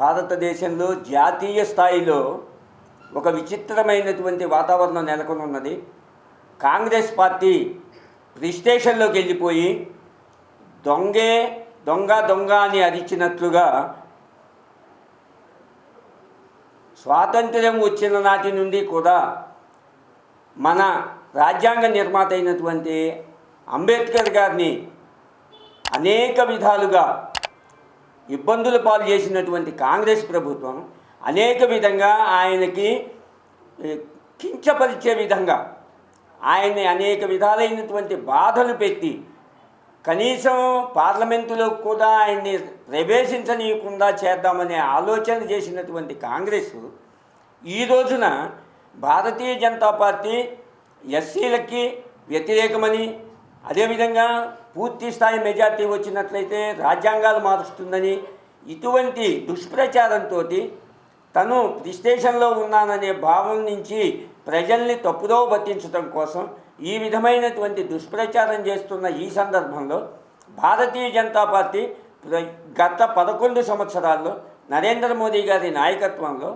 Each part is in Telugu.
భారతదేశంలో జాతీయ స్థాయిలో ఒక విచిత్రమైనటువంటి వాతావరణం నెలకొని ఉన్నది. కాంగ్రెస్ పార్టీ స్టేషన్లోకి వెళ్ళిపోయి దొంగే దొంగ దొంగ అని అరిచినట్లుగా స్వాతంత్ర్యం వచ్చిన నాటి నుండి కూడా మన రాజ్యాంగ నిర్మాత అయినటువంటి అంబేద్కర్ గారిని అనేక విధాలుగా ఇబ్బందుల పాలు చేసినటువంటి కాంగ్రెస్ ప్రభుత్వం అనేక విధంగా ఆయనకి కించపరిచే విధంగా ఆయన్ని అనేక విధాలైనటువంటి బాధలు పెట్టి కనీసం పార్లమెంటులో కూడా ఆయన్ని ప్రవేశించనీయకుండా చేద్దామనే ఆలోచన చేసినటువంటి కాంగ్రెస్ ఈ రోజున భారతీయ జనతా పార్టీ ఎస్సీలకి వ్యతిరేకమని అదేవిధంగా పూర్తి స్థాయి మెజార్టీ వచ్చినట్లయితే రాజ్యాంగాలు మారుస్తుందని ఇటువంటి దుష్ప్రచారంతో తను స్టేషన్లో ఉన్నాననే భావం నుంచి ప్రజల్ని తప్పుదో పట్టించడం కోసం ఈ విధమైనటువంటి దుష్ప్రచారం చేస్తున్న ఈ సందర్భంలో భారతీయ జనతా పార్టీ ప్ర- గత పదకొండు సంవత్సరాల్లో నరేంద్ర మోదీ గారి నాయకత్వంలో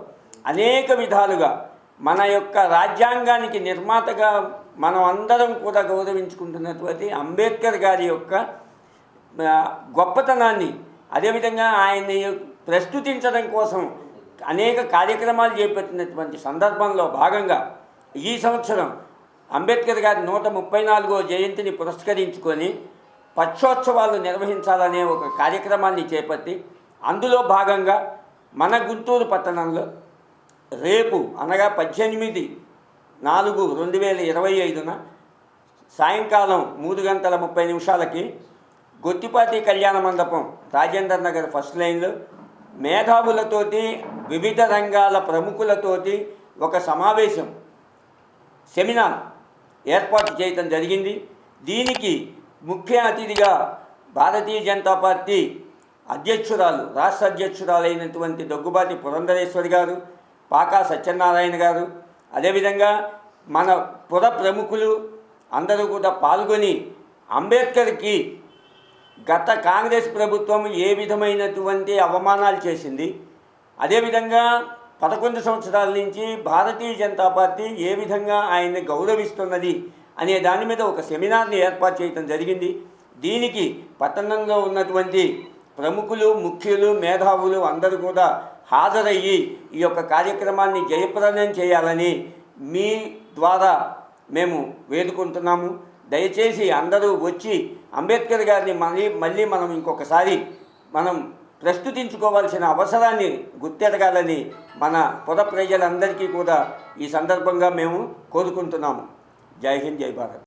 అనేక విధాలుగా మన యొక్క రాజ్యాంగానికి నిర్మాతగా మనం అందరం కూడా గౌరవించుకుంటున్నటువంటి అంబేద్కర్ గారి యొక్క గొప్పతనాన్ని అదేవిధంగా ఆయన్ని ప్రస్తుతించడం కోసం అనేక కార్యక్రమాలు చేపట్టినటువంటి సందర్భంలో భాగంగా ఈ సంవత్సరం అంబేద్కర్ గారి నూట ముప్పై నాలుగో జయంతిని పురస్కరించుకొని పక్షోత్సవాలు నిర్వహించాలనే ఒక కార్యక్రమాన్ని చేపట్టి అందులో భాగంగా మన గుంటూరు పట్టణంలో రేపు అనగా పద్దెనిమిది నాలుగు రెండు వేల ఇరవై ఐదున సాయంకాలం మూడు గంటల ముప్పై నిమిషాలకి గొత్తిపాటి కళ్యాణ మండపం రాజేందర్ నగర్ ఫస్ట్ లైన్లో మేధావులతోటి వివిధ రంగాల ప్రముఖులతోటి ఒక సమావేశం సెమినార్ ఏర్పాటు చేయటం జరిగింది. దీనికి ముఖ్య అతిథిగా భారతీయ జనతా పార్టీ అధ్యక్షురాలు రాష్ట్ర అధ్యక్షురాలైనటువంటి దగ్గుబాటి పురంధరేశ్వరి గారు పాకా సత్యనారాయణ గారు అదేవిధంగా మన పుర ప్రముఖులు అందరూ కూడా పాల్గొని అంబేద్కర్కి గత కాంగ్రెస్ ప్రభుత్వం ఏ విధమైనటువంటి అవమానాలు చేసింది అదేవిధంగా పదకొండు సంవత్సరాల నుంచి భారతీయ జనతా పార్టీ ఏ విధంగా ఆయన్ని గౌరవిస్తున్నది అనే దాని మీద ఒక సెమినార్ని ఏర్పాటు చేయడం జరిగింది. దీనికి పట్టణంలో ఉన్నటువంటి ప్రముఖులు ముఖ్యులు మేధావులు అందరూ కూడా హాజరయ్యి ఈ యొక్క కార్యక్రమాన్ని జయప్రదం చేయాలని మీ ద్వారా మేము వేడుకుంటున్నాము. దయచేసి అందరూ వచ్చి అంబేద్కర్ గారిని మళ్ళీ మళ్ళీ మనం ఇంకొకసారి మనం ప్రస్తుతించుకోవాల్సిన అవసరాన్ని గుర్తెరగాలని మన పొద ప్రజలందరికీ కూడా ఈ సందర్భంగా మేము కోరుకుంటున్నాము. జై హింద్ జై భారత్.